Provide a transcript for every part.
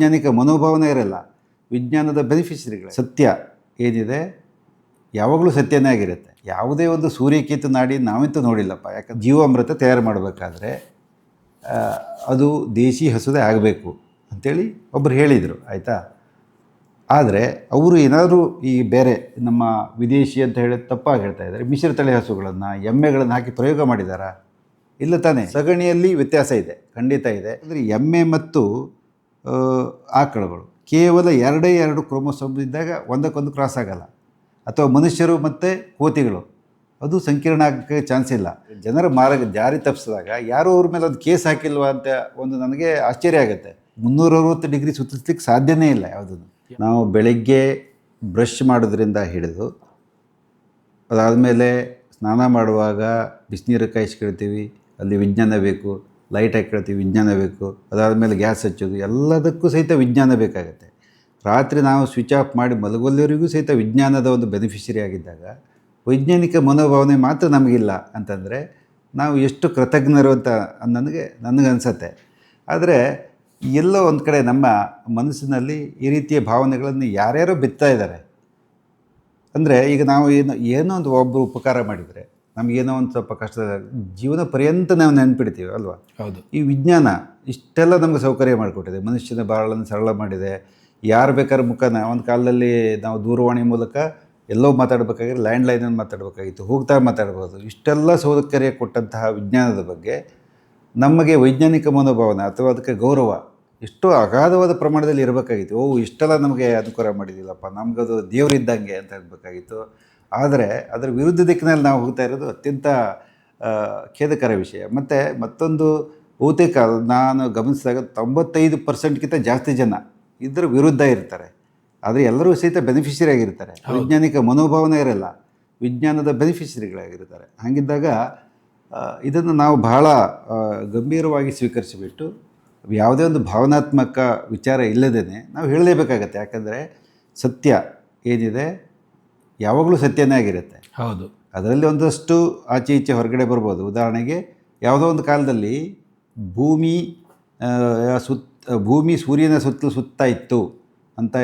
ವೈಜ್ಞಾನಿಕ ಮನೋಭಾವನೆ ಇರಲ್ಲ. ವಿಜ್ಞಾನದ ಬೆನಿಫಿಷರಿಗಳು ಸತ್ಯ ಏನಿದೆ? ಯಾವಾಗಲೂ ಸತ್ಯನೇ ಆಗಿರುತ್ತೆ. ಯಾವುದೇ ಒಂದು ಸೂರ್ಯಕೇತು ನಾಡಿ ನಾವಂತೂ ನೋಡಿಲ್ಲಪ್ಪ. ಯಾಕಂದ್ರೆ ಜೀವಾಮೃತ ತಯಾರು ಮಾಡಬೇಕಾದ್ರೆ ಅದು ದೇಶಿ ಹಸುದೇ ಆಗಬೇಕು ಅಂಥೇಳಿ ಒಬ್ಬರು ಹೇಳಿದರು, ಆಯಿತಾ? ಆದರೆ ಅವರು ಏನಾದರೂ ಈ ಬೇರೆ ನಮ್ಮ ವಿದೇಶಿ ಅಂತ ಹೇಳಿ ತಪ್ಪಾಗಿ ಹೇಳ್ತಾ ಇದ್ದಾರೆ. ಮಿಶ್ರತಳಿ ಹಸುಗಳನ್ನು, ಎಮ್ಮೆಗಳನ್ನು ಹಾಕಿ ಪ್ರಯೋಗ ಮಾಡಿದಾರಾ? ಇಲ್ಲ ತಾನೇ. ಸಗಣಿಯಲ್ಲಿ ವ್ಯತ್ಯಾಸ ಇದೆ. ಖಂಡಿತ ಇದೆ. ಅಂದರೆ ಎಮ್ಮೆ ಮತ್ತು ಆಕಳುಗಳು. ಕೇವಲ ಎರಡೇ ಎರಡು ಕ್ರೋಮೋಸೋಮ್ ಇದ್ದಾಗ ಒಂದಕ್ಕೊಂದು ಕ್ರಾಸ್ ಆಗಲ್ಲ. ಅಥವಾ ಮನುಷ್ಯರು ಮತ್ತು ಕೋತಿಗಳು. ಅದು ಸಂಕೀರ್ಣ ಆಗೋಕ್ಕೆ ಚಾನ್ಸ್ ಇಲ್ಲ. ಜನರ ಮಾರ್ಗ ಜಾರಿ ತಪ್ಪಿಸಿದಾಗ ಯಾರೋ ಅವ್ರ ಮೇಲೆ ಅದು ಕೇಸ್ ಹಾಕಿಲ್ವಾ ಅಂತ ಒಂದು ನನಗೆ ಆಶ್ಚರ್ಯ ಆಗುತ್ತೆ. ಮುನ್ನೂರ ಅರವತ್ತು ಡಿಗ್ರಿ ಸುತ್ತಿಸ್ಲಿಕ್ಕೆ ಸಾಧ್ಯನೇ ಇಲ್ಲ ಯಾವುದನ್ನು. ನಾವು ಬೆಳಗ್ಗೆ ಬ್ರಷ್ ಮಾಡೋದ್ರಿಂದ ಹಿಡಿದು, ಅದಾದಮೇಲೆ ಸ್ನಾನ ಮಾಡುವಾಗ ಬಿಸಿನೀರು ಕಾಯಿಸ್ಕೊಳ್ತೀವಿ, ಅಲ್ಲಿ ವಿಜ್ಞಾನ ಬೇಕು ಲೈಟ್ ಕೇಳ್ತೀವಿ, ವಿಜ್ಞಾನ ಬೇಕು ಅದಾದ ಮೇಲೆ ಗ್ಯಾಸ್ ಹಚ್ಚೋದು, ಎಲ್ಲದಕ್ಕೂ ಸಹಿತ ವಿಜ್ಞಾನ ಬೇಕಾಗುತ್ತೆ. ರಾತ್ರಿ ನಾವು ಸ್ವಿಚ್ ಆಫ್ ಮಾಡಿ ಮಲಗುವಲ್ಲಿವರೆಗೂ ಸಹಿತ ವಿಜ್ಞಾನದ ಒಂದು ಬೆನಿಫಿಷರಿ ಆಗಿದ್ದಾಗ, ವೈಜ್ಞಾನಿಕ ಮನೋಭಾವನೆ ಮಾತ್ರ ನಮಗಿಲ್ಲ ಅಂತಂದರೆ, ನಾವು ಎಷ್ಟು ಕೃತಜ್ಞರು ಅಂತ ನನಗೆ ನನಗನ್ಸತ್ತೆ ಆದರೆ, ಎಲ್ಲೋ ಒಂದು ಕಡೆ ನಮ್ಮ ಮನಸ್ಸಿನಲ್ಲಿ ಈ ರೀತಿಯ ಭಾವನೆಗಳನ್ನು ಯಾರ್ಯಾರೋ ಬಿತ್ತಾ ಇದ್ದಾರೆ. ಅಂದರೆ ಈಗ ನಾವು ಏನು, ಏನೋ ಒಂದು ಒಬ್ಬರು ಉಪಕಾರ ಮಾಡಿದರೆ ನಮಗೇನೋ ಒಂದು ಸ್ವಲ್ಪ ಕಷ್ಟ ಜೀವನ ಪರ್ಯಂತ ನಾವು ನೆನ್ಪಿಡ್ತೀವಿ ಅಲ್ವಾ? ಹೌದು. ಈ ವಿಜ್ಞಾನ ಇಷ್ಟೆಲ್ಲ ನಮಗೆ ಸೌಕರ್ಯ ಮಾಡಿಕೊಟ್ಟಿದೆ. ಮನುಷ್ಯನ ಬಾಳನ್ನು ಸರಳ ಮಾಡಿದೆ. ಯಾರು ಬೇಕಾದ್ರೆ ಮುಖನ ಒಂದು ಕಾಲದಲ್ಲಿ ನಾವು ದೂರವಾಣಿ ಮೂಲಕ ಎಲ್ಲೋ ಮಾತಾಡಬೇಕಾಗಿದ್ರೆ ಲ್ಯಾಂಡ್ ಲೈನಲ್ಲಿ ಮಾತಾಡಬೇಕಾಗಿತ್ತು. ಹೋಗ್ತಾ ಮಾತಾಡ್ಬೋದು. ಇಷ್ಟೆಲ್ಲ ಸೌಕರ್ಯ ಕೊಟ್ಟಂತಹ ವಿಜ್ಞಾನದ ಬಗ್ಗೆ ನಮಗೆ ವೈಜ್ಞಾನಿಕ ಮನೋಭಾವನೆ ಅಥವಾ ಅದಕ್ಕೆ ಗೌರವ ಎಷ್ಟೋ ಅಗಾಧವಾದ ಪ್ರಮಾಣದಲ್ಲಿ ಇರಬೇಕಾಗಿತ್ತು. ಓ ಇಷ್ಟೆಲ್ಲ ನಮಗೆ ಅನುಕೂಲ ಮಾಡಿದಿಲ್ಲಪ್ಪ ನಮಗದು ದೇವರಿದ್ದಂಗೆ ಅಂತ ಇರಬೇಕಾಗಿತ್ತು ಆದರೆ ಅದರ ವಿರುದ್ಧ ದಿಕ್ಕಿನಲ್ಲಿ ನಾವು ಹೋಗ್ತಾ ಇರೋದು ಅತ್ಯಂತ ಖೇದಕರ ವಿಷಯ. ಮತ್ತು ಮತ್ತೊಂದು ಬಹುತೇಕ ನಾನು ಗಮನಿಸಿದಾಗ ತೊಂಬತ್ತೈದು ಪರ್ಸೆಂಟ್ಗಿಂತ ಜಾಸ್ತಿ ಜನ ಇದರ ವಿರುದ್ಧ ಇರ್ತಾರೆ. ಆದರೆ ಎಲ್ಲರೂ ಸಹಿತ ಬೆನಿಫಿಷರಿ ಆಗಿರ್ತಾರೆ. ವೈಜ್ಞಾನಿಕ ಮನೋಭಾವನೆ ಇರಲ್ಲ. ವಿಜ್ಞಾನದ ಬೆನಿಫಿಷರಿಗಳಾಗಿರ್ತಾರೆ ಹಾಗಿದ್ದಾಗ ಇದನ್ನು ನಾವು ಬಹಳ ಗಂಭೀರವಾಗಿ ಸ್ವೀಕರಿಸಿಬಿಟ್ಟು ಯಾವುದೇ ಒಂದು ಭಾವನಾತ್ಮಕ ವಿಚಾರ ಇಲ್ಲದೇ ನಾವು ಹೇಳಲೇಬೇಕಾಗತ್ತೆ. ಯಾಕಂದರೆ ಸತ್ಯ ಏನಿದೆ? ಯಾವಾಗಲೂ ಸತ್ಯನೇ ಆಗಿರುತ್ತೆ. ಹೌದು. ಅದರಲ್ಲಿ ಒಂದಷ್ಟು ಆಚೆ ಈಚೆ ಹೊರಗಡೆ ಬರ್ಬೋದು. ಉದಾಹರಣೆಗೆ ಯಾವುದೋ ಒಂದು ಕಾಲದಲ್ಲಿ ಭೂಮಿ ಸುತ್ತ ಭೂಮಿ ಸೂರ್ಯನ ಸುತ್ತಲೂ ಸುತ್ತಾ ಇತ್ತು ಅಂತ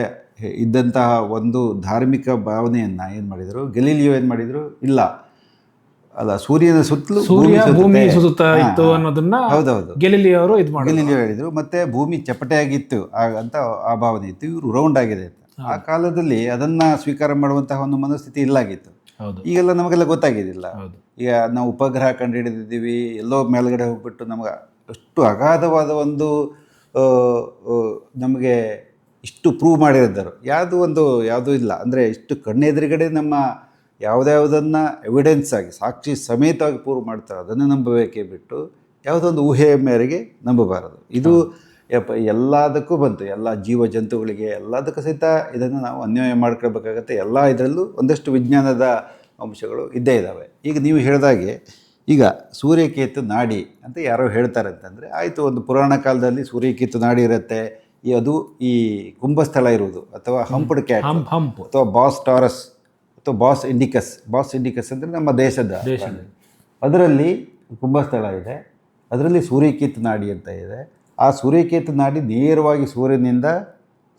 ಇದ್ದಂತಹ ಒಂದು ಧಾರ್ಮಿಕ ಭಾವನೆಯನ್ನು ಏನು ಮಾಡಿದರು? ಗಲೀಲಿಯೋ ಏನು ಮಾಡಿದರು? ಇಲ್ಲ. ಅಲ್ಲ ಸೂರ್ಯನ ಸುತ್ತಲೂ ಸೂರ್ಯ ಭೂಮಿ ಸುತ್ತ ಇತ್ತು. ಅನ್ನೋದನ್ನ ಹೌದೌದು. ಗೆಲೀಲಿ ಅವರು ಇದು ಮಾಡಿ ಗೆಲೀಲಿಯೋ ಹೇಳಿದರು. ಮತ್ತೆ ಭೂಮಿ ಚಪ್ಪಟೆಯಾಗಿತ್ತು ಆಗ ಅಂತ ಆ ಭಾವನೆ ಇತ್ತು. ಇವರು ರೌಂಡ್ ಆಗಿದೆ ಅಂತ. ಆ ಕಾಲದಲ್ಲಿ ಅದನ್ನ ಸ್ವೀಕಾರ ಮಾಡುವಂತಹ ಒಂದು ಮನಸ್ಥಿತಿ ಇಲ್ಲಾಗಿತ್ತು ಹೌದು. ಈಗೆಲ್ಲ ನಮಗೆಲ್ಲ ಗೊತ್ತಾಗಿದ್ದಿಲ್ಲ. ಈಗ ನಾವು ಉಪಗ್ರಹ ಕಂಡುಹಿಡಿದಿದ್ದೀವಿ ಎಲ್ಲೋ ಮೇಲ್ಗಡೆ ಹೋಗ್ಬಿಟ್ಟು ನಮಗೆ ಅಷ್ಟು ಅಗಾಧವಾದ ಒಂದು ನಮಗೆ ಇಷ್ಟು ಪ್ರೂವ್ ಮಾಡಿರಿದ್ದರು. ಯಾವುದು ಒಂದು ಯಾವುದೂ ಇಲ್ಲ. ಅಂದರೆ ಇಷ್ಟು ಕಣ್ಣೆದುರುಗಡೆ ನಮ್ಮ ಯಾವುದ್ಯಾವುದನ್ನು ಎವಿಡೆನ್ಸ್ ಆಗಿ ಸಾಕ್ಷಿ ಸಮೇತವಾಗಿ ಪ್ರೂವ್ ಮಾಡ್ತಾರೆ ಅದನ್ನು ನಂಬಬೇಕೇ ಬಿಟ್ಟು ಯಾವುದೊಂದು ಊಹೆಯ ಮೇರೆಗೆ ನಂಬಬಾರದು. ಇದು ಎಲ್ಲದಕ್ಕೂ ಬಂತು. ಎಲ್ಲ ಜೀವ ಜಂತುಗಳಿಗೆ ಎಲ್ಲದಕ್ಕೂ ಸಹಿತ ಇದನ್ನು ನಾವು ಅನ್ವಯ ಮಾಡ್ಕೊಳ್ಬೇಕಾಗತ್ತೆ. ಎಲ್ಲ ಇದರಲ್ಲೂ ಒಂದಷ್ಟು ವಿಜ್ಞಾನದ ಅಂಶಗಳು ಇದ್ದೇ ಇದ್ದಾವೆ ಈಗ ನೀವು ಹೇಳಿದಾಗೆ ಈಗ ಸೂರ್ಯಕೇತು ನಾಡಿ ಅಂತ ಯಾರೋ ಹೇಳ್ತಾರೆ ಅಂತಂದರೆ ಆಯಿತು ಒಂದು ಪುರಾಣ ಕಾಲದಲ್ಲಿ ಸೂರ್ಯಕೇತು ನಾಡಿ ಇರುತ್ತೆ. ಈ ಅದು ಈ ಕುಂಭಸ್ಥಳ ಇರುವುದು ಅಥವಾ ಹಂಪಡ್ ಕ್ಯಾಟ್ ಹಂಪ್ ಹಂಪ್. ಅಥವಾ ಬಾಸ್ ಟಾರಸ್ ಅಥವಾ ಬಾಸ್ ಇಂಡಿಕಸ್. ಬಾಸ್ ಇಂಡಿಕಸ್ ಅಂದರೆ ನಮ್ಮ ದೇಶದ ದೇಶದ. ಅದರಲ್ಲಿ ಕುಂಭಸ್ಥಳ ಇದೆ. ಅದರಲ್ಲಿ ಸೂರ್ಯಕೇತು ನಾಡಿ ಅಂತ ಇದೆ. ಆ ಸೂರ್ಯಕೇತು ನಾಡಿ ನೇರವಾಗಿ ಸೂರ್ಯನಿಂದ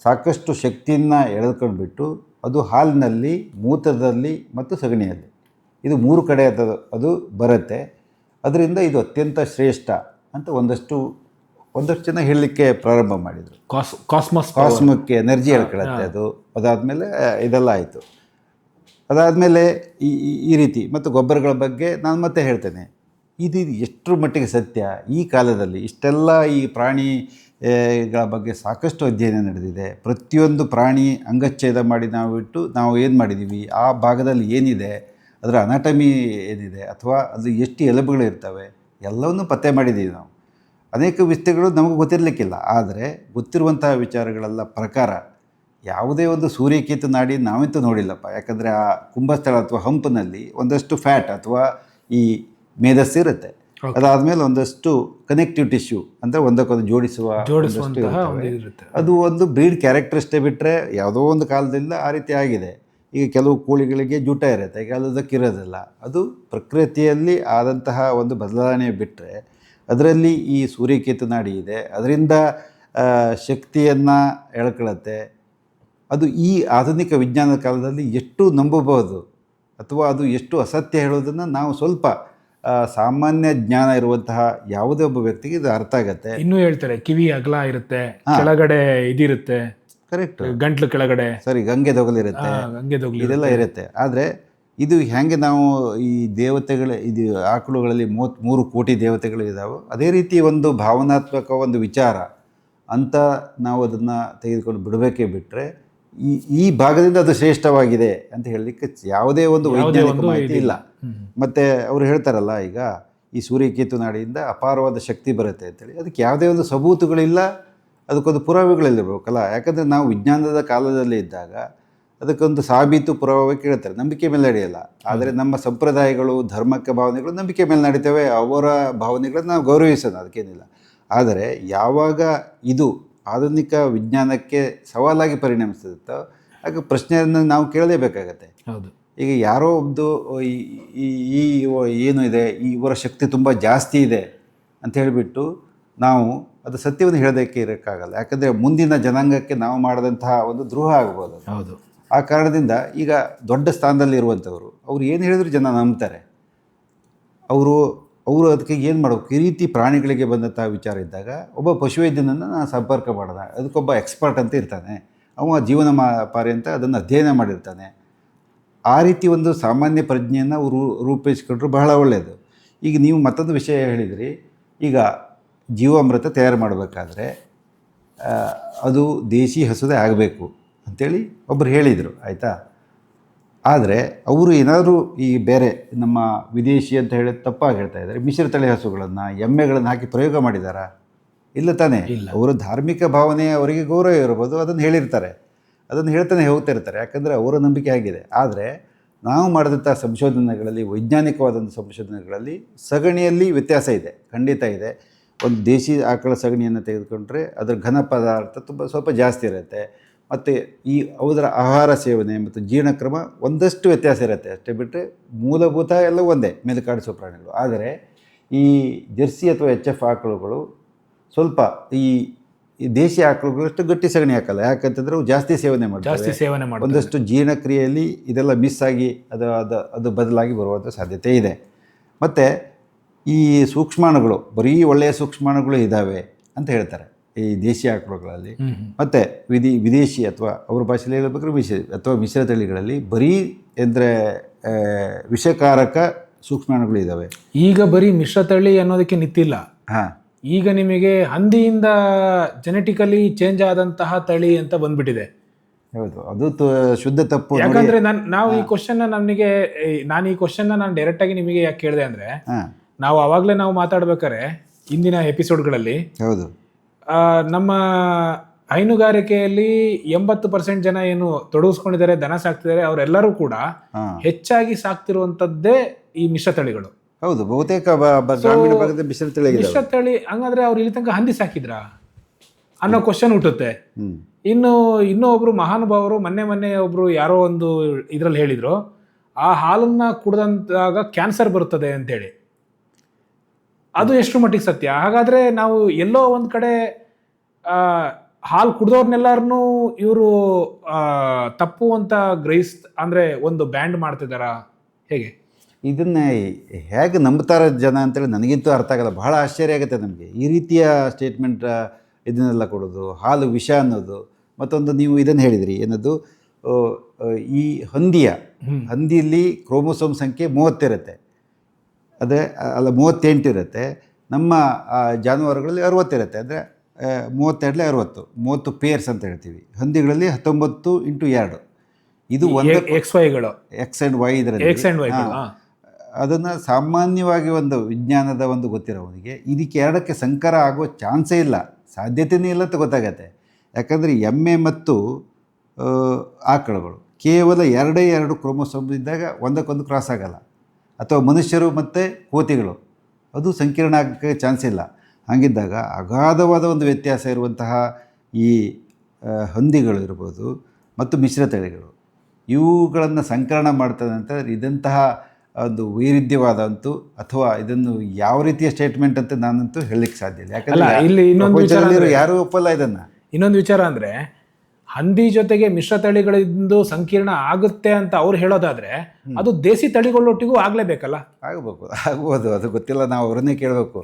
ಸಾಕಷ್ಟು ಶಕ್ತಿಯನ್ನು ಎಳೆದುಕೊಂಡ್ಬಿಟ್ಟು ಅದು ಹಾಲಿನಲ್ಲಿ ಮೂತ್ರದಲ್ಲಿ ಮತ್ತು ಸಗಣಿಯಲ್ಲಿ. ಇದು ಮೂರು ಕಡೆ ಅದು ಅದು ಬರುತ್ತೆ. ಅದರಿಂದ ಇದು ಅತ್ಯಂತ ಶ್ರೇಷ್ಠ ಅಂತ ಒಂದಷ್ಟು ಒಂದಷ್ಟು ಜನ ಹೇಳಲಿಕ್ಕೆ ಪ್ರಾರಂಭ ಮಾಡಿದರು. ಕಾಸ್ ಕಾಸ್ಮಸ್ ಕಾಸ್ಮಕ್ಕೆ ಎನರ್ಜಿ ಹೇಳ್ಕೊಳತ್ತೆ ಅದು. ಅದಾದಮೇಲೆ ಇದೆಲ್ಲ ಆಯಿತು. ಅದಾದಮೇಲೆ ಈ ಈ- ಈ ರೀತಿ. ಮತ್ತು ಗೊಬ್ಬರಗಳ ಬಗ್ಗೆ ನಾನು ಮತ್ತೆ ಹೇಳ್ತೇನೆ. ಇದು ಎಷ್ಟರ ಮಟ್ಟಿಗೆ ಸತ್ಯ? ಈ ಕಾಲದಲ್ಲಿ ಇಷ್ಟೆಲ್ಲ ಈ ಪ್ರಾಣಿಗಳ ಗಳ ಬಗ್ಗೆ ಸಾಕಷ್ಟು ಅಧ್ಯಯನ ನಡೆದಿದೆ. ಪ್ರತಿಯೊಂದು ಪ್ರಾಣಿ ಅಂಗಚ್ಛೇದ ಮಾಡಿ ನಾವು ಇಟ್ಟು ನಾವು ಏನು ಮಾಡಿದ್ದೀವಿ ಆ ಭಾಗದಲ್ಲಿ ಏನಿದೆ? ಅದರ ಅನಾಟಮಿ ಏನಿದೆ? ಅಥವಾ ಅದು ಎಷ್ಟು ಎಲುಬುಗಳು ಇರ್ತವೆ? ಎಲ್ಲವನ್ನೂ ಪತ್ತೆ ಮಾಡಿದ್ದೀವಿ ನಾವು. ಅನೇಕ ವಿಷಯಗಳು ನಮಗೆ ಗೊತ್ತಿರಲಿಕ್ಕಿಲ್ಲ. ಆದರೆ ಗೊತ್ತಿರುವಂತಹ ವಿಚಾರಗಳೆಲ್ಲ ಪ್ರಕಾರ ಯಾವುದೇ ಒಂದು ಸೂರ್ಯಕೇತು ನಾಡಿ ನಾವಂತೂ ನೋಡಿಲ್ಲಪ್ಪ. ಯಾಕಂದರೆ ಆ ಕುಂಭಸ್ಥಳ ಅಥವಾ ಹಂಪ್ನಲ್ಲಿ ಒಂದಷ್ಟು ಫ್ಯಾಟ್ ಅಥವಾ ಈ ಮೇಧಸ್ಸು ಇರುತ್ತೆ. ಅದಾದಮೇಲೆ ಒಂದಷ್ಟು ಕನೆಕ್ಟಿವ್ ಟಿಶ್ಯೂ ಅಂದರೆ ಒಂದಕ್ಕೊಂದು ಜೋಡಿಸುವ ಅದು ಒಂದು ಬ್ರೀಡ್ ಕ್ಯಾರೆಕ್ಟರಿಸ್ಟೇ ಬಿಟ್ಟರೆ ಯಾವುದೋ ಒಂದು ಕಾಲದಿಂದ ಆ ರೀತಿ ಆಗಿದೆ. ಈಗ ಕೆಲವು ಕೋಳಿಗಳಿಗೆ ಜೂಟ ಇರುತ್ತೆ ಕೆಲವುದಕ್ಕೆ ಇರೋದಿಲ್ಲ. ಅದು ಪ್ರಕೃತಿಯಲ್ಲಿ ಆದಂತಹ ಒಂದು ಬದಲಾವಣೆ ಬಿಟ್ಟರೆ ಅದರಲ್ಲಿ ಈ ಸೂರ್ಯಕೇತು ನಾಡಿ ಇದೆ. ಅದರಿಂದ ಶಕ್ತಿಯನ್ನು ಎಳ್ಕೊಳ್ಳುತ್ತೆ ಅದು ಈ ಆಧುನಿಕ ವಿಜ್ಞಾನದ ಕಾಲದಲ್ಲಿ ಎಷ್ಟು ನಂಬಬಹುದು ಅಥವಾ ಅದು ಎಷ್ಟು ಅಸತ್ಯ ಹೇಳೋದನ್ನು ನಾವು ಸ್ವಲ್ಪ ಸಾಮಾನ್ಯ ಜ್ಞಾನ ಇರುವಂತಹ ಯಾವುದೇ ಒಬ್ಬ ವ್ಯಕ್ತಿಗೆ ಇದು ಅರ್ಥ ಆಗತ್ತೆ. ಇನ್ನೂ ಹೇಳ್ತಾರೆ ಕಿವಿ ಅಗಲ ಇರುತ್ತೆ ಕೆಳಗಡೆ ಇದಿರುತ್ತೆ ಕರೆಕ್ಟ್ ಗಂಟ್ಲು ಕೆಳಗಡೆ. ಸರಿ ಗಂಗೆ ದೊಗಲಿರುತ್ತೆ ಗಂಗೆ ದೊಗಲಿ ಇದೆಲ್ಲ ಇರುತ್ತೆ. ಆದರೆ ಇದು ಹೆಂಗೆ ನಾವು ಈ ದೇವತೆಗಳ ಇದು ಆಕಳುಗಳಲ್ಲಿ ಮೂವತ್ತ್ಮೂರು ಕೋಟಿ ದೇವತೆಗಳು ಇದ್ದಾವೆ ಅದೇ ರೀತಿ ಒಂದು ಭಾವನಾತ್ಮಕ ಒಂದು ವಿಚಾರ ಅಂತ ನಾವು ಅದನ್ನು ತೆಗೆದುಕೊಂಡು ಬಿಡಬೇಕೇ ಬಿಟ್ಟರೆ ಈ ಈ ಭಾಗದಿಂದ ಅದು ಶ್ರೇಷ್ಠವಾಗಿದೆ ಅಂತ ಹೇಳಲಿಕ್ಕೆ ಯಾವುದೇ ಒಂದು ವೈಜ್ಞಾನಿಕ ಮಾಹಿತಿ ಇಲ್ಲ. ಮತ್ತು ಅವರು ಹೇಳ್ತಾರಲ್ಲ ಈಗ ಈ ಸೂರ್ಯಕೇತು ನಾಡಿಯಿಂದ ಅಪಾರವಾದ ಶಕ್ತಿ ಬರುತ್ತೆ ಅಂತೇಳಿ. ಅದಕ್ಕೆ ಯಾವುದೇ ಒಂದು ಸಬೂತುಗಳಿಲ್ಲ ಅದಕ್ಕೊಂದು ಪುರಾವೆಗಳಲ್ಲಿರಬೇಕಲ್ಲ ಯಾಕಂದರೆ ನಾವು ವಿಜ್ಞಾನದ ಕಾಲದಲ್ಲಿ ಇದ್ದಾಗ ಅದಕ್ಕೊಂದು ಸಾಬೀತು ಪುರಾವೆ ಕೇಳ್ತಾರೆ. ನಂಬಿಕೆ ಮೇಲೆ ನಡೆಯಲ್ಲ. ಆದರೆ ನಮ್ಮ ಸಂಪ್ರದಾಯಗಳು ಧರ್ಮಕ್ಕೆ ಭಾವನೆಗಳು ನಂಬಿಕೆ ಮೇಲೆ ನಡೀತವೆ. ಅವರ ಭಾವನೆಗಳನ್ನು ನಾವು ಗೌರವಿಸೋಣ ಅದಕ್ಕೇನಿಲ್ಲ. ಆದರೆ ಯಾವಾಗ ಇದು ಆಧುನಿಕ ವಿಜ್ಞಾನಕ್ಕೆ ಸವಾಲಾಗಿ ಪರಿಣಮಿಸುತ್ತೋ ಹಾಗೆ ಪ್ರಶ್ನೆಯನ್ನು ನಾವು ಕೇಳಲೇಬೇಕಾಗತ್ತೆ. ಹೌದು. ಈಗ ಯಾರೋ ಒಬ್ಬದು ಈ ಈ- ಏನು ಇದೆ ಈ ಇವರ ಶಕ್ತಿ ತುಂಬ ಜಾಸ್ತಿ ಇದೆ ಅಂತ ಹೇಳಿಬಿಟ್ಟು ನಾವು ಅದು ಸತ್ಯವನ್ನು ಹೇಳೋದಕ್ಕೆ ಇರೋಕ್ಕಾಗಲ್ಲ. ಯಾಕಂದರೆ ಮುಂದಿನ ಜನಾಂಗಕ್ಕೆ ನಾವು ಮಾಡಿದಂತಹ ಒಂದು ದ್ರೋಹ ಆಗ್ಬೋದು. ಹೌದು. ಆ ಕಾರಣದಿಂದ ಈಗ ದೊಡ್ಡ ಸ್ಥಾನದಲ್ಲಿ ಇರುವಂಥವ್ರು ಅವ್ರು ಏನು ಹೇಳಿದ್ರು ಜನ ನಂಬ್ತಾರೆ. ಅವರು ಅವರು ಅದಕ್ಕೆ ಏನು ಮಾಡಬೇಕು? ಈ ರೀತಿ ಪ್ರಾಣಿಗಳಿಗೆ ಬಂದಂಥ ವಿಚಾರ ಇದ್ದಾಗ ಒಬ್ಬ ಪಶುವೈದ್ಯನನ್ನು ನಾನು ಸಂಪರ್ಕ ಮಾಡ್ದೆ. ಅದಕ್ಕೊಬ್ಬ ಎಕ್ಸ್ಪರ್ಟ್ ಅಂತ ಇರ್ತಾನೆ. ಅವ ಜೀವನ ಮಾ, ಪರ್ಯಂತ ಅದನ್ನು ಅಧ್ಯಯನ ಮಾಡಿರ್ತಾನೆ. ಆ ರೀತಿ ಒಂದು ಸಾಮಾನ್ಯ ಪ್ರಜ್ಞೆಯನ್ನು ಅವರು ರೂಪಿಸ್ಕೊಂಡ್ರು ಬಹಳ ಒಳ್ಳೆಯದು ಈಗ ನೀವು ಮತ್ತೊಂದು ವಿಷಯ ಹೇಳಿದ್ರಿ. ಈಗ ಜೀವಾಮೃತ ತಯಾರು ಮಾಡಬೇಕಾದ್ರೆ ಅದು ದೇಶಿ ಹಸುದೇ ಆಗಬೇಕು ಅಂಥೇಳಿ ಒಬ್ಬರು ಹೇಳಿದರು, ಆಯಿತಾ? ಆದರೆ ಅವರು ಏನಾದರೂ ಈ ಬೇರೆ ನಮ್ಮ ವಿದೇಶಿ ಅಂತ ಹೇಳಿ ತಪ್ಪಾಗಿ ಹೇಳ್ತಾ ಇದ್ದಾರೆ. ಮಿಶ್ರತಳಿ ಹಸುಗಳನ್ನು ಎಮ್ಮೆಗಳನ್ನು ಹಾಕಿ ಪ್ರಯೋಗ ಮಾಡಿದ್ದಾರಾ ಇಲ್ಲ ತಾನೇ. ಇಲ್ಲ. ಅವರು ಧಾರ್ಮಿಕ ಭಾವನೆ ಅವರಿಗೆ ಗೌರವ ಇರ್ಬೋದು ಅದನ್ನು ಹೇಳಿರ್ತಾರೆ. ಅದನ್ನು ಹೇಳ್ತಾನೆ ಹೋಗ್ತಾ ಇರ್ತಾರೆ. ಯಾಕಂದರೆ ಅವರ ನಂಬಿಕೆ ಆಗಿದೆ. ಆದರೆ ನಾವು ಮಾಡಿದಂಥ ಸಂಶೋಧನೆಗಳಲ್ಲಿ ವೈಜ್ಞಾನಿಕವಾದಂಥ ಸಂಶೋಧನೆಗಳಲ್ಲಿ ಸಗಣಿಯಲ್ಲಿ ವ್ಯತ್ಯಾಸ ಇದೆ. ಖಂಡಿತ ಇದೆ. ಒಂದು ದೇಶಿ ಆಕಳ ಸಗಣಿಯನ್ನು ತೆಗೆದುಕೊಂಡ್ರೆ ಅದರ ಘನ ಪದಾರ್ಥ ತುಂಬ ಸ್ವಲ್ಪ ಜಾಸ್ತಿ ಇರುತ್ತೆ. ಮತ್ತು ಈ ಅವುದರ ಆಹಾರ ಸೇವನೆ ಮತ್ತು ಜೀರ್ಣಕ್ರಮ ಒಂದಷ್ಟು ವ್ಯತ್ಯಾಸ ಇರುತ್ತೆ. ಅಷ್ಟೇ ಬಿಟ್ಟರೆ ಮೂಲಭೂತ ಎಲ್ಲ ಒಂದೇ ಮೇಲುಕಾಡಿಸುವ ಪ್ರಾಣಿಗಳು. ಆದರೆ ಈ ಜೆರ್ಸಿ ಅಥವಾ ಎಚ್ ಎಫ್ ಆಕಳುಗಳು ಸ್ವಲ್ಪ ಈ ಈ ದೇಶಿ ಆಕಳುಗಳಷ್ಟು ಗಟ್ಟಿ ಸಗಣಿ ಹಾಕಲ್ಲ. ಯಾಕಂತಂದ್ರೆ ಅವು ಜಾಸ್ತಿ ಸೇವನೆ ಜಾಸ್ತಿ ಸೇವನೆ ಮಾಡಿ ಒಂದಷ್ಟು ಜೀರ್ಣಕ್ರಿಯೆಯಲ್ಲಿ ಇದೆಲ್ಲ ಮಿಸ್ ಆಗಿ ಅದು ಅದು ಅದು ಬದಲಾಗಿ ಬರುವಂಥ ಸಾಧ್ಯತೆ ಇದೆ. ಮತ್ತು ಈ ಸೂಕ್ಷ್ಮಾಣುಗಳು ಬರೀ ಒಳ್ಳೆಯ ಸೂಕ್ಷ್ಮಾಣುಗಳು ಇದ್ದಾವೆ ಅಂತ ಹೇಳ್ತಾರೆ. ಈ ದೇಶಿ ಆಕಳುಗಳಲ್ಲಿ. ಮತ್ತು ವಿಧಿ ವಿದೇಶಿ ಅಥವಾ ಅವ್ರ ಭಾಷೆಯಲ್ಲಿ ಹೇಳಬೇಕಾದ್ರೆ ವಿಷ ಅಥವಾ ಮಿಶ್ರ ತಳಿಗಳಲ್ಲಿ ಬರೀ ಅಂದರೆ ವಿಷಕಾರಕ ಸೂಕ್ಷ್ಮಾಣುಗಳು ಇದ್ದಾವೆ. ಈಗ ಬರೀ ಮಿಶ್ರತಳಿ ಅನ್ನೋದಕ್ಕೆ ನಿಂತಿಲ್ಲ. ಹಾಂ. ಈಗ ನಿಮಗೆ ಹಂದಿಯಿಂದ ಜೆನೆಟಿಕಲಿ ಚೇಂಜ್ ಆದಂತಹ ತಳಿ ಅಂತ ಬಂದ್ಬಿಟ್ಟಿದೆ. ಹೌದು ಅದು ಶುದ್ಧ ತಪ್ಪು ಯಾಕಂದ್ರೆ ನಾನು ನಾವು ಈ ಕ್ವಶನ್ ನನಗೆ ನಾನು ಈ ಕ್ವಶನ್ ನಾನು ಡೈರೆಕ್ಟ್ ಆಗಿ ನಿಮಗೆ ಯಾಕೆ ಕೇಳಿದೆ ಅಂದ್ರೆ ನಾವು ಆವಾಗಲೇ ನಾವು ಮಾತಾಡ್ಬೇಕಾರೆ ಇಂದಿನ ಎಪಿಸೋಡ್ಗಳಲ್ಲಿ ಹೌದು. ನಮ್ಮ ಹೈನುಗಾರಿಕೆಯಲ್ಲಿ ಎಂಬತ್ತು ಪರ್ಸೆಂಟ್ ಜನ ಏನು ತೊಡಗಿಸ್ಕೊಂಡಿದ್ದಾರೆ ದನ ಸಾಕ್ತಿದ್ದಾರೆ ಅವರೆಲ್ಲರೂ ಕೂಡ ಹೆಚ್ಚಾಗಿ ಸಾಕ್ತಿರುವಂತದ್ದೇ ಈ ಮಿಶ್ರತಳಿಗಳು ಹೌದು ಬಹುತೇಕ ಗ್ರಾಮೀಣ ಭಾಗದ ಮಿಶ್ರ ತಳಿ ಹಂಗಾದ್ರೆ ಮಿಶ್ರತಳಿ ಹಂಗಾದ್ರೆ ಅವ್ರು ಇಲ್ಲಿ ತನಕ ಹಂದಿ ಸಾಕಿದ್ರ? ಅನ್ನೋ ಕ್ವಶನ್ ಹುಟ್ಟುತ್ತೆ. ಇನ್ನು ಇನ್ನೂ ಒಬ್ರು ಮಹಾನುಭಾವರು ಮೊನ್ನೆ ಮೊನ್ನೆ ಒಬ್ರು ಯಾರೋ ಒಂದು ಇದ್ರಲ್ಲಿ ಹೇಳಿದ್ರು ಆ ಹಾಲನ್ನ ಕುಡ್ದಂತಾಗ ಕ್ಯಾನ್ಸರ್ ಬರುತ್ತದೆ ಅಂತೇಳಿ. ಅದು ಎಷ್ಟು ಮಟ್ಟಿಗೆ ಸತ್ಯ? ಹಾಗಾದ್ರೆ ನಾವು ಎಲ್ಲೋ ಒಂದು ಕಡೆ ಆ, ಹಾಲು ಕುಡ್ದವ್ರನ್ನೆಲ್ಲರನ್ನೂ ಇವರು ತಪ್ಪು ಅಂತ ಗ್ರಹಿಸ್ ಅಂದ್ರೆ ಒಂದು ಬ್ಯಾಂಡ್ ಮಾಡ್ತಿದಾರ ಹೇಗೆ? ಇದನ್ನ ಹೇಗೆ ನಂಬ್ತಾರೆ ಜನ ಅಂತೇಳಿ ನನಗಿಂತೂ ಅರ್ಥ ಆಗಲ್ಲ. ಬಹಳ ಆಶ್ಚರ್ಯ ಆಗುತ್ತೆ ನಮಗೆ. ಈ ರೀತಿಯ ಸ್ಟೇಟ್ಮೆಂಟ್ ಇದನ್ನೆಲ್ಲ ಕೊಡೋದು ಹಾಲು ವಿಷ ಅನ್ನೋದು. ಮತ್ತೊಂದು ನೀವು ಇದನ್ನು ಹೇಳಿದ್ರಿ ಏನದು? ಈ ಹಂದಿಯ. ಹಂದಿಯಲ್ಲಿ ಕ್ರೋಮೋಸೋಮ್ ಸಂಖ್ಯೆ ಮೂವತ್ತಿರುತ್ತೆ. ಅದೇ ಅಲ್ಲ ಮೂವತ್ತೆಂಟು ಇರುತ್ತೆ. ನಮ್ಮ ಜಾನುವಾರುಗಳಲ್ಲಿ ಅರುವತ್ತಿರುತ್ತೆ ಅಂದರೆ ಮೂವತ್ತೆರಡಲೆ ಅರುವತ್ತು ಮೂವತ್ತು ಪೇರ್ಸ್ ಅಂತ ಹೇಳ್ತೀವಿ. ಹಂದಿಗಳಲ್ಲಿ ಹತ್ತೊಂಬತ್ತು ಇಂಟು ಎರಡು. ಇದು ಒಂದು ಎಕ್ಸ್ ವೈಗಳು ಎಕ್ಸ್ ಆ್ಯಂಡ್ ವೈ ಇದರಲ್ಲಿ. X and y. ಅದನ್ನು ಸಾಮಾನ್ಯವಾಗಿ ಒಂದು ವಿಜ್ಞಾನದ ಒಂದು ಗೊತ್ತಿರೋವನಿಗೆ ಇದಕ್ಕೆ ಎರಡಕ್ಕೆ ಸಂಕರ ಆಗುವ ಚಾನ್ಸೇ ಇಲ್ಲ. ಸಾಧ್ಯತೆಯೇ ಇಲ್ಲ ಅಂತ ಗೊತ್ತಾಗತ್ತೆ. ಯಾಕಂದರೆ ಎಮ್ಮೆ ಮತ್ತು ಆಕಳುಗಳು ಕೇವಲ ಎರಡೇ ಎರಡು ಕ್ರೋಮೋಸೋಮ್ ಇದ್ದಾಗ ಒಂದಕ್ಕೊಂದು ಕ್ರಾಸ್ ಆಗಲ್ಲ. ಅಥವಾ ಮನುಷ್ಯರು ಮತ್ತು ಕೋತಿಗಳು. ಅದು ಸಂಕೀರ್ಣ ಆಗೋಕ್ಕೆ ಚಾನ್ಸ್ ಇಲ್ಲ. ಹಾಗಿದ್ದಾಗ ಅಗಾಧವಾದ ಒಂದು ವ್ಯತ್ಯಾಸ ಇರುವಂತಹ ಈ ಹಂದಿಗಳು ಇರ್ಬೋದು ಮತ್ತು ಮಿಶ್ರತಳಿಗಳು ಇವುಗಳನ್ನು ಸಂಕಲನ ಮಾಡ್ತದೆ ಅಂತ ಇದಂತಹ ಒಂದು ವೈರುಧ್ಯವಾದಂತೂ ಅಥವಾ ಇದನ್ನು ಯಾವ ರೀತಿಯ ಸ್ಟೇಟ್ಮೆಂಟ್ ಅಂತ ನಾನಂತೂ ಹೇಳಲಿಕ್ಕೆ ಸಾಧ್ಯ ಇಲ್ಲ. ಯಾಕಂದ್ರೆ ಇಲ್ಲಿ ಇನ್ನೊಂದು ಯಾರೂ ಒಪ್ಪಲ್ಲ ಇದನ್ನು. ಇನ್ನೊಂದು ವಿಚಾರ ಅಂದ್ರೆ ಹಂದಿ ಜೊತೆಗೆ ಮಿಶ್ರ ತಳಿಗಳಿಂದು ಸಂಕೀರ್ಣ ಆಗುತ್ತೆ ಅಂತ ಅವ್ರು ಹೇಳೋದಾದ್ರೆ ಅದು ದೇಸಿ ತಳಿಗಳೊಟ್ಟಿಗೂ ಆಗ್ಲೇಬೇಕಲ್ಲ? ಆಗಬೇಕು ಆಗ್ಬೋದು. ಅದು ಗೊತ್ತಿಲ್ಲ ನಾವು ಅವರನ್ನೇ ಕೇಳಬೇಕು.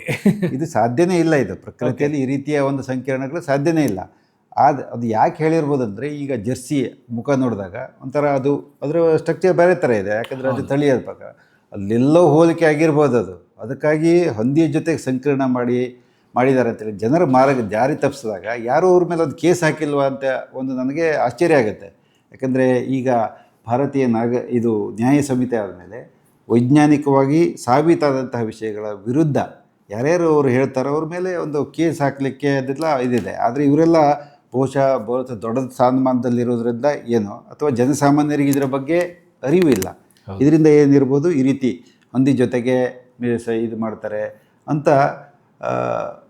ಇದು ಸಾಧ್ಯನೇ ಇಲ್ಲ ಇದು. ಪ್ರಕೃತಿಯಲ್ಲಿ ಈ ರೀತಿಯ ಒಂದು ಸಂಕೀರ್ಣಗಳು ಸಾಧ್ಯನೇ ಇಲ್ಲ. ಆದ ಅದು ಯಾಕೆ ಹೇಳಿರ್ಬೋದು ಅಂದರೆ ಈಗ ಜರ್ಸಿ ಮುಖ ನೋಡಿದಾಗ ಒಂಥರ ಅದು ಅದರ ಸ್ಟ್ರಕ್ಚರ್ ಬೇರೆ ಥರ ಇದೆ. ಯಾಕಂದರೆ ಅದು ತಳಿ ಅದ ಪ್ರಕಾರ ಅಲ್ಲೆಲ್ಲೋ ಹೋಲಿಕೆ ಆಗಿರ್ಬೋದು ಅದು. ಅದಕ್ಕಾಗಿ ಹಂದಿಯ ಜೊತೆಗೆ ಸಂಕೀರ್ಣ ಮಾಡಿ ಮಾಡಿದ್ದಾರೆ ಅಂತೇಳಿ ಜನರ ಮಾರ್ಗ ಜಾರಿ ತಪ್ಪಿಸಿದಾಗ ಯಾರೂ ಅವ್ರ ಮೇಲೆ ಅದು ಕೇಸ್ ಹಾಕಿಲ್ವಾ ಅಂತ ಒಂದು ನನಗೆ ಆಶ್ಚರ್ಯ ಆಗುತ್ತೆ. ಯಾಕಂದರೆ ಈಗ ಭಾರತೀಯ ನಾಗ ಇದು ನ್ಯಾಯ ಸಮಿತಿ ಆದಮೇಲೆ ವೈಜ್ಞಾನಿಕವಾಗಿ ಸಾಬೀತಾದಂತಹ ವಿಷಯಗಳ ವಿರುದ್ಧ ಯಾರ್ಯಾರು ಅವರು ಹೇಳ್ತಾರೋ ಅವ್ರ ಮೇಲೆ ಒಂದು ಕೇಸ್ ಹಾಕಲಿಕ್ಕೆ ಅದೆಲ್ಲ ಇದಿದೆ. ಆದರೆ ಇವರೆಲ್ಲ ಬಹುಶಃ ಬಹುತ ದೊಡ್ಡ ಸ್ಥಾನಮಾನದಲ್ಲಿರೋದ್ರಿಂದ ಏನೋ ಅಥವಾ ಜನಸಾಮಾನ್ಯರಿಗೆ ಇದರ ಬಗ್ಗೆ ಅರಿವು ಇಲ್ಲ. ಇದರಿಂದ ಏನಿರ್ಬೋದು ಈ ರೀತಿ ಹಂದಿ ಜೊತೆಗೆ ಇದು ಮಾಡ್ತಾರೆ ಅಂತ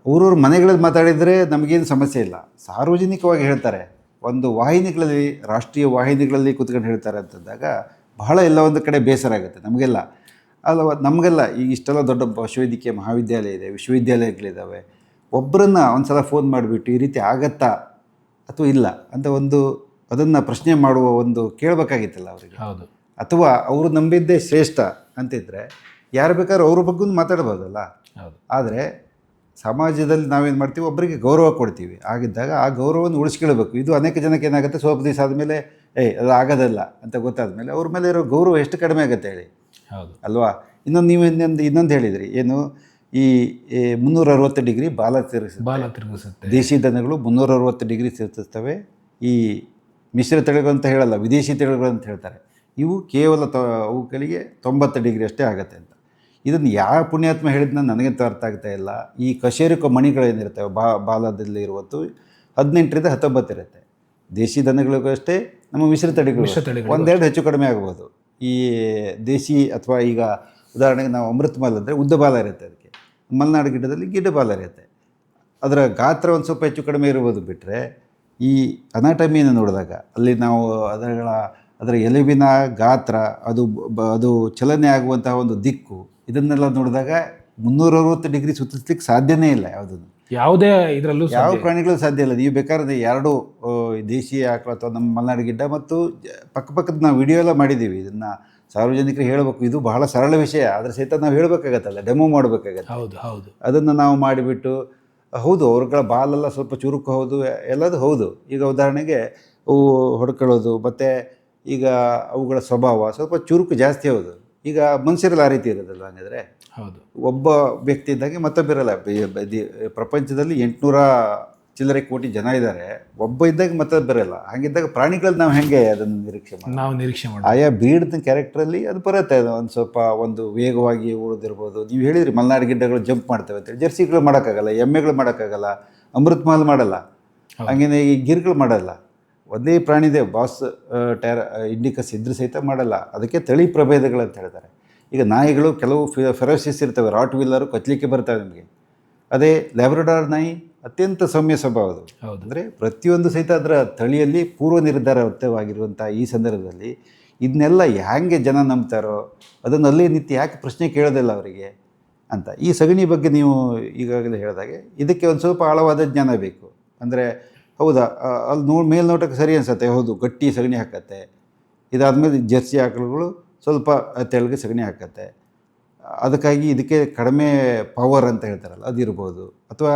ಊರೂರು ಮನೆಗಳಲ್ಲಿ ಮಾತಾಡಿದರೆ ನಮಗೇನು ಸಮಸ್ಯೆ ಇಲ್ಲ. ಸಾರ್ವಜನಿಕವಾಗಿ ಹೇಳ್ತಾರೆ. ಒಂದು ವಾಹಿನಿಗಳಲ್ಲಿ ರಾಷ್ಟ್ರೀಯ ವಾಹಿನಿಗಳಲ್ಲಿ ಕೂತ್ಕೊಂಡು ಹೇಳ್ತಾರೆ ಅಂತಂದಾಗ ಬಹಳ ಎಲ್ಲ ಒಂದು ಕಡೆ ಬೇಸರ ಆಗುತ್ತೆ. ನಮಗೆಲ್ಲ ಅಲ್ಲ ನಮಗೆಲ್ಲ ಈಗ ಇಷ್ಟೆಲ್ಲ ದೊಡ್ಡ ಪಶುವೈದ್ಯಕೀಯ ಮಹಾವಿದ್ಯಾಲಯ ಇದೆ ವಿಶ್ವವಿದ್ಯಾಲಯಗಳಿದ್ದಾವೆ ಒಬ್ಬರನ್ನು ಒಂದು ಸಲ ಫೋನ್ ಮಾಡಿಬಿಟ್ಟು ಈ ರೀತಿ ಆಗತ್ತಾ ಅಥವಾ ಇಲ್ಲ ಅಂತ ಒಂದು ಅದನ್ನು ಪ್ರಶ್ನೆ ಮಾಡುವ ಒಂದು ಕೇಳಬೇಕಾಗಿತ್ತಲ್ಲ ಅವರಿಗೆ. ಹೌದು. ಅಥವಾ ಅವರು ನಂಬಿದ್ದೇ ಶ್ರೇಷ್ಠ ಅಂತಿದ್ರೆ ಯಾರು ಬೇಕಾದ್ರೂ ಅವ್ರ ಬಗ್ಗೆ ಮಾತಾಡ್ಬೋದಲ್ಲ. ಹೌದು. ಆದರೆ ಸಮಾಜದಲ್ಲಿ ನಾವೇನು ಮಾಡ್ತೀವಿ? ಒಬ್ಬರಿಗೆ ಗೌರವ ಕೊಡ್ತೀವಿ. ಆಗಿದ್ದಾಗ ಆ ಗೌರವವನ್ನು ಉಳಿಸ್ಕೊಳ್ಬೇಕು. ಇದು ಅನೇಕ ಜನಕ್ಕೆ ಏನಾಗುತ್ತೆ? ಸ್ವಲ್ಪ ದಿವಸ ಆದಮೇಲೆ ಏಯ್ ಅದು ಆಗೋದಲ್ಲ ಅಂತ ಗೊತ್ತಾದ ಮೇಲೆ ಅವ್ರ ಮೇಲೆ ಇರೋ ಗೌರವ ಎಷ್ಟು ಕಡಿಮೆ ಆಗುತ್ತೆ ಹೇಳಿ. ಹೌದು. ಅಲ್ವಾ? ಇನ್ನೊಂದು ನೀವು ಇನ್ನೊಂದು ಇನ್ನೊಂದು ಹೇಳಿದ್ರಿ. ಏನು? ಈ ಮುನ್ನೂರ ಅರವತ್ತು ಡಿಗ್ರಿ ಬಾಲ ತಿರುಗಿಸ ಬಾಲ ತಿರುಗಿಸುತ್ತೆ. ದೇಶಿ ದನಗಳು ಮುನ್ನೂರ ಅರವತ್ತು ಡಿಗ್ರಿ ತಿರುಗಿಸ್ತವೆ ಈ ಮಿಶ್ರ ತಳಿಗಳು ಅಂತ ಹೇಳಲ್ಲ ವಿದೇಶಿ ತಳಿಗಳು ಅಂತ ಹೇಳ್ತಾರೆ. ಇವು ಕೇವಲ ತ ಅವುಗಳಿಗೆ ತೊಂಬತ್ತು ಡಿಗ್ರಿ ಅಷ್ಟೇ ಆಗುತ್ತೆ ಅಂತ. ಇದನ್ನು ಯಾವ ಪುಣ್ಯಾತ್ಮ ಹೇಳಿದ್ನ ನನಗಂತೂ ಅರ್ಥ ಆಗ್ತಾ ಇಲ್ಲ. ಈ ಕಶೇರುಕ ಮಣಿಗಳೇನಿರ್ತವೆ ಬಾ ಬಾಲದಲ್ಲಿ ಇರುವತ್ತು ಹದಿನೆಂಟರಿಂದ ಹತ್ತೊಂಬತ್ತು ಇರುತ್ತೆ. ದೇಶಿ ದನಗಳಿಗೂ ಅಷ್ಟೇ ನಮ್ಮ ಮಿಶ್ರ ತಳಿಗಳು ಒಂದೆರಡು ಹೆಚ್ಚು ಕಡಿಮೆ ಆಗ್ಬೋದು. ಈ ದೇಶಿ ಅಥವಾ ಈಗ ಉದಾಹರಣೆಗೆ ನಾವು ಅಮೃತ ಮಾಲ್ ಅಂದರೆ ಉದ್ದ ಬಾಲ ಇರುತ್ತೆ ಅದಕ್ಕೆ. ಮಲೆನಾಡು ಗಿಡದಲ್ಲಿ ಗಿಡ್ಡ ಬಾಲ ಇರುತ್ತೆ. ಅದರ ಗಾತ್ರ ಒಂದು ಸ್ವಲ್ಪ ಹೆಚ್ಚು ಕಡಿಮೆ ಇರ್ಬೋದು ಬಿಟ್ಟರೆ ಈ ಅನಾಟಮಿಯನ್ನು ನೋಡಿದಾಗ ಅಲ್ಲಿ ನಾವು ಅದರ ಅದರ ಎಲುಬಿನ ಗಾತ್ರ ಅದು ಬ- ಅದು ಚಲನೆ ಆಗುವಂತಹ ಒಂದು ದಿಕ್ಕು ಇದನ್ನೆಲ್ಲ ನೋಡಿದಾಗ ಮುನ್ನೂರ ಅರವತ್ತು ಡಿಗ್ರಿ ಸುತ್ತಿಸ್ಲಿಕ್ಕೆ ಸಾಧ್ಯನೇ ಇಲ್ಲ ಯಾವುದನ್ನು. ಯಾವುದೇ ಇದರಲ್ಲೂ ಯಾವ ಪ್ರಾಣಿಗಳು ಸಾಧ್ಯ ಇಲ್ಲ. ನೀವು ಬೇಕಾದ್ರೆ ಎರಡು ದೇಶೀಯ ಆಕಳ ಅಥವಾ ನಮ್ಮ ಮಲೆನಾಡು ಗಿಡ್ಡ ಮತ್ತು ಪಕ್ಕಪಕ್ಕದ ನಾವು ವಿಡಿಯೋ ಎಲ್ಲ ಮಾಡಿದ್ದೀವಿ. ಇದನ್ನು ಸಾರ್ವಜನಿಕರು ಹೇಳಬೇಕು. ಇದು ಬಹಳ ಸರಳ ವಿಷಯ. ಆದರೆ ಸಹಿತ ನಾವು ಹೇಳಬೇಕಾಗತ್ತಲ್ಲ. ಡೆಮೋ ಮಾಡಬೇಕಾಗತ್ತೆ. ಹೌದು ಹೌದು. ಅದನ್ನು ನಾವು ಮಾಡಿಬಿಟ್ಟು ಹೌದು ಅವ್ರಗಳ ಬಾಲೆಲ್ಲ ಸ್ವಲ್ಪ ಚುರುಕು ಹೌದು ಎಲ್ಲದು ಹೌದು. ಈಗ ಉದಾಹರಣೆಗೆ ಅವು ಹೊಡ್ಕೊಳ್ಳೋದು ಮತ್ತು ಈಗ ಅವುಗಳ ಸ್ವಭಾವ ಸ್ವಲ್ಪ ಚುರುಕು ಜಾಸ್ತಿ ಹೌದು. ಈಗ ಮನುಷ್ಯರಲ್ಲಿ ಆ ರೀತಿ ಇರೋದಲ್ಲ ಹಂಗಿದ್ರೆ? ಹೌದು. ಒಬ್ಬ ವ್ಯಕ್ತಿ ಇದ್ದಂಗೆ ಮತ್ತೊಬ್ಬರಲ್ಲ ಪ್ರಪಂಚದಲ್ಲಿ ಎಂಟುನೂರ ಚಿಲ್ಲರೆ ಕೋಟಿ ಜನ ಇದ್ದಾರೆ. ಒಬ್ಬ ಇದ್ದಾಗ ಮತ್ತೊಬ್ಬರಲ್ಲ ಹಾಗಿದ್ದಾಗ ಪ್ರಾಣಿಗಳಲ್ಲಿ ನಾವು ಹೆಂಗೆ ಅದನ್ನು ನಿರೀಕ್ಷೆ ಮಾಡಿ ನಾವು ನಿರೀಕ್ಷೆ ಮಾಡಿ ಆಯಾ ಬೀಡ್ದ ಕ್ಯಾರೆಕ್ಟ್ರಲ್ಲಿ ಅದು ಬರುತ್ತೆ. ಅದು ಒಂದು ಸ್ವಲ್ಪ ಒಂದು ವೇಗವಾಗಿ ಉಳಿದಿರ್ಬೋದು. ನೀವು ಹೇಳಿದ್ರಿ ಮಲೆನಾಡು ಗಿಡ್ಡಗಳು ಜಂಪ್ ಮಾಡ್ತವೆ ಅಂತೇಳಿ ಜರ್ಸಿಗಳು ಮಾಡೋಕ್ಕಾಗಲ್ಲ ಎಮ್ಮೆಗಳು ಮಾಡೋಕ್ಕಾಗಲ್ಲ ಅಮೃತ್ ಮಹಲ್ ಮಾಡಲ್ಲ ಹಂಗೇನೆ ಈ ಗಿರ್ಗಳು ಮಾಡಲ್ಲ. ಒಂದೇ ಪ್ರಾಣಿದೆ ಬಾಸ್ ಟೈರ್ ಇಂಡಿಕಸ್ ಇದ್ರೂ ಸಹಿತ ಮಾಡಲ್ಲ. ಅದಕ್ಕೆ ತಳಿ ಪ್ರಭೇದಗಳು ಅಂತ ಹೇಳ್ತಾರೆ. ಈಗ ನಾಯಿಗಳು ಕೆಲವು ಫೆರೋಸಿಸ್ ಇರ್ತವೆ ರಾಟ್ ವೀಲರು ಕಚ್ಚಲಿಕ್ಕೆ ಬರ್ತವೆ ನಿಮಗೆ. ಅದೇ ಲ್ಯಾಬ್ರಡಾರ್ ನಾಯಿ ಅತ್ಯಂತ ಸೌಮ್ಯ ಸ್ವಭಾವದು ಹೌದು. ಅಂದರೆ ಪ್ರತಿಯೊಂದು ಸಹಿತ ಅದರ ತಳಿಯಲ್ಲಿ ಪೂರ್ವ ನಿರ್ಧಾರವಾಗಿರುವಂಥ ಈ ಸಂದರ್ಭದಲ್ಲಿ ಇದನ್ನೆಲ್ಲ ಹೇಗೆ ಜನ ನಂಬ್ತಾರೋ ಅದನ್ನು ಅಲ್ಲಿ ನಿತ್ಯ ಯಾಕೆ ಪ್ರಶ್ನೆ ಕೇಳೋದಿಲ್ಲ ಅವರಿಗೆ ಅಂತ. ಈ ಸಗಣಿ ಬಗ್ಗೆ ನೀವು ಈಗಾಗಲೇ ಹೇಳಿದಾಗೆ ಇದಕ್ಕೆ ಒಂದು ಸ್ವಲ್ಪ ಆಳವಾದ ಜ್ಞಾನ ಬೇಕು. ಅಂದರೆ ಹೌದಾ? ಅಲ್ಲಿ ನೋ ಮೇಲ್ನೋಟಕ್ಕೆ ಸರಿ ಅನ್ಸುತ್ತೆ ಹೌದು ಗಟ್ಟಿ ಸಗಣಿ ಹಾಕತ್ತೆ. ಇದಾದಮೇಲೆ ಜರ್ಸಿ ಆಕಳುಗಳು ಸ್ವಲ್ಪ ತೆಳಗೆ ಸಗಣಿ ಹಾಕತ್ತೆ. ಅದಕ್ಕಾಗಿ ಇದಕ್ಕೆ ಕಡಿಮೆ ಪವರ್ ಅಂತ ಹೇಳ್ತಾರಲ್ಲ ಅದಿರ್ಬೋದು. ಅಥವಾ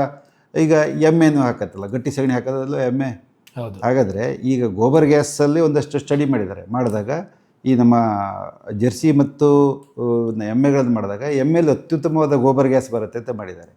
ಈಗ ಎಮ್ಮೆನೂ ಹಾಕತ್ತಲ್ಲ ಗಟ್ಟಿ ಸಗಣಿ ಹಾಕೋದಲ್ಲ ಎಮ್ಮೆ? ಹೌದು. ಹಾಗಾದರೆ ಈಗ ಗೋಬರ್ ಗ್ಯಾಸಲ್ಲಿ ಒಂದಷ್ಟು ಸ್ಟಡಿ ಮಾಡಿದ್ದಾರೆ. ಮಾಡಿದಾಗ ಈ ನಮ್ಮ ಜರ್ಸಿ ಮತ್ತು ಎಮ್ಮೆಗಳನ್ನು ಮಾಡಿದಾಗ ಎಮ್ಮೆಲಿ ಅತ್ಯುತ್ತಮವಾದ ಗೋಬರ್ ಗ್ಯಾಸ್ ಬರುತ್ತೆ ಅಂತ ಮಾಡಿದ್ದಾರೆ.